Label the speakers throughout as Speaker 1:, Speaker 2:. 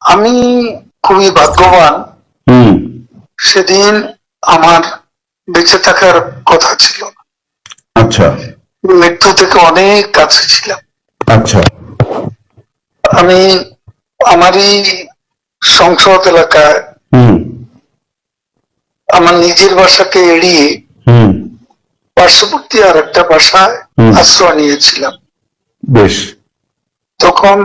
Speaker 1: আমি খুবই ভাগ্যবান। সেদিন আমার বেঁচে থাকার কথা ছিল।
Speaker 2: আচ্ছা।
Speaker 1: মৃত্যু থেকে অনেক কাছে ছিলাম।
Speaker 2: আচ্ছা।
Speaker 1: আমি আমারই সংসদ এলাকায় আমার নিজের বাসাকে এড়িয়ে পার্শ্ববর্তী আর একটা বাসায় আশ্রয় নিয়েছিলাম।
Speaker 2: বেশ।
Speaker 1: তখন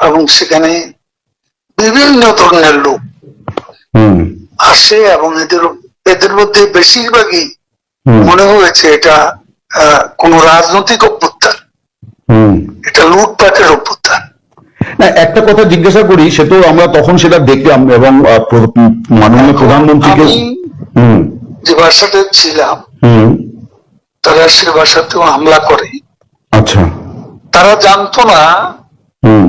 Speaker 1: এবং সেখানে বিভিন্ন ধরনের লোক আসে এবং এদের এদের মধ্যে বেশিরভাগই মনে হয়েছে এটা কোন রাজনৈতিক অভ্যুত্থান।
Speaker 2: হুম।
Speaker 1: এটা লুটপাটের অভ্যুত্থান।
Speaker 2: না একটা কথা জিজ্ঞাসা করি সে তো আমরা তখন সেটা দেখলাম এবং মাননীয় প্রধানমন্ত্রীকে
Speaker 1: যে বাসাতে ছিলাম
Speaker 2: হুম।
Speaker 1: তারা সে বাসাতেও হামলা করে।
Speaker 2: আচ্ছা।
Speaker 1: তারা জানতো না
Speaker 2: হুম।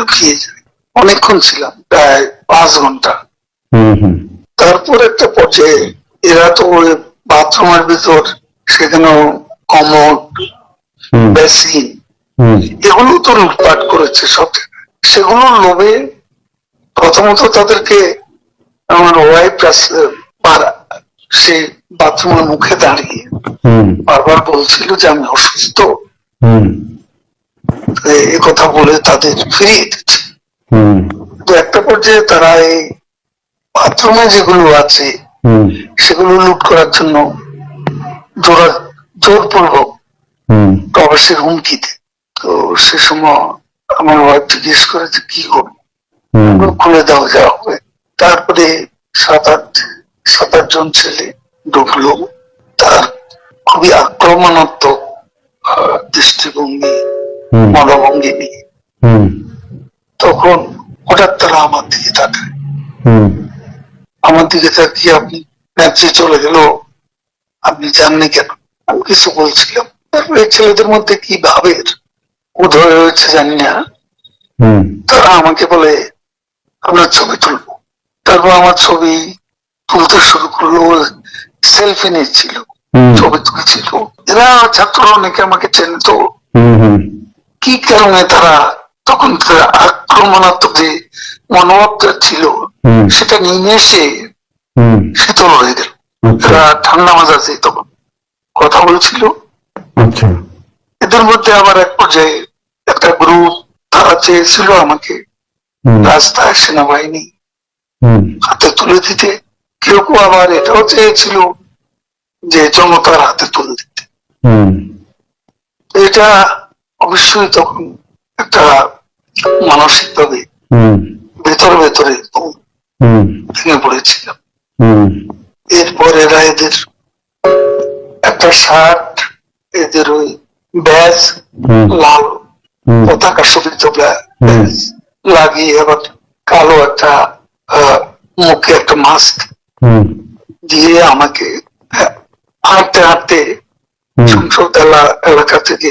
Speaker 1: ঢুকিয়ে যাই অনেকক্ষণ ছিলাম প্রায় পাঁচ
Speaker 2: ঘণ্টা।
Speaker 1: তারপর একটা পর্যায়ে এরা তো ওই বাথরুমের ভিতর সেখানেও কমোড
Speaker 2: হুম।
Speaker 1: বেসিন এগুলো তো লুটপাট করেছে সব। সেগুলোর লোভে প্রথমত তাদেরকে আমার ওয়াইফ সে বাথরুমের মুখে দাঁড়িয়ে বারবার বলছিল যে আমি অসুস্থ।
Speaker 2: হুম।
Speaker 1: এ- কথা বলে তাদের ফিরিয়ে দিচ্ছে। তো একটা পর্যায়ে তারা এই বাথরুমে যেগুলো আছে সেগুলো লুট করার জন্য জোরা জোরপূর্বক
Speaker 2: হুম।
Speaker 1: প্রবাসের হুমকিতে তো সে সময় আমার ওয়াইফ জিজ্ঞেস করে যে কি করব খুলে দাও যা হবে। তারপরে সাত আট সাত আট জন ছেলে ঢুকলো। তার খুবই আক্রমণাত্মক দৃষ্টিভঙ্গি মনোভঙ্গি নিয়ে। তখন হঠাৎ তারা আমার দিকে তাকায়। আমার দিকে তাকিয়ে আপনি ন্যাচে চলে গেল। আপনি জাননি কেন? আমি কিছু বলছিলাম। তারপরে ছেলেদের মধ্যে কি ভাবের উদয় হয়েছে জানি না। তারা আমাকে বলে আপনার ছবি তুলবো। তারপর আমার ছবি তুলতে শুরু করল। সেলফি নিচ্ছিল। ছবি তুলছিল। এরা ছাত্র অনেকে আমাকে চেনত। কি কারণে তারা তখন আক্রমণাত্মক যে মনোভাবটা ছিল সেটা নিয়ে এসে শীতল হয়ে গেল।
Speaker 2: আচ্ছা।
Speaker 1: এরা ঠান্ডা মাজাজে তখন কথা বলছিল।
Speaker 2: আচ্ছা।
Speaker 1: এদের মধ্যে আবার এক পর্যায়ে একটা গ্রুপ তারা চেয়েছিল আমাকে রাস্তায় সেনাবাহিনী হাতে তুলে দিতে। কেউ কেউ আবার এটাও চেয়েছিল যে জনতার হাতে তুলে দিতে। এটা অবশ্যই তখন একটা মানসিক ভাবে ভেতরে ভেতরে ভেঙে পড়েছিলাম। এরপর এরা এদের একটা শার্ট এদের ওই ব্যাজ লাল পতাকা শোভিত ব্যাজ লাগিয়ে আবার কালো একটা মুখে একটা মাস্ক দিয়ে আমাকে হ্যাঁ, হাঁটতে হাঁটতে সংসদ এলাকা থেকে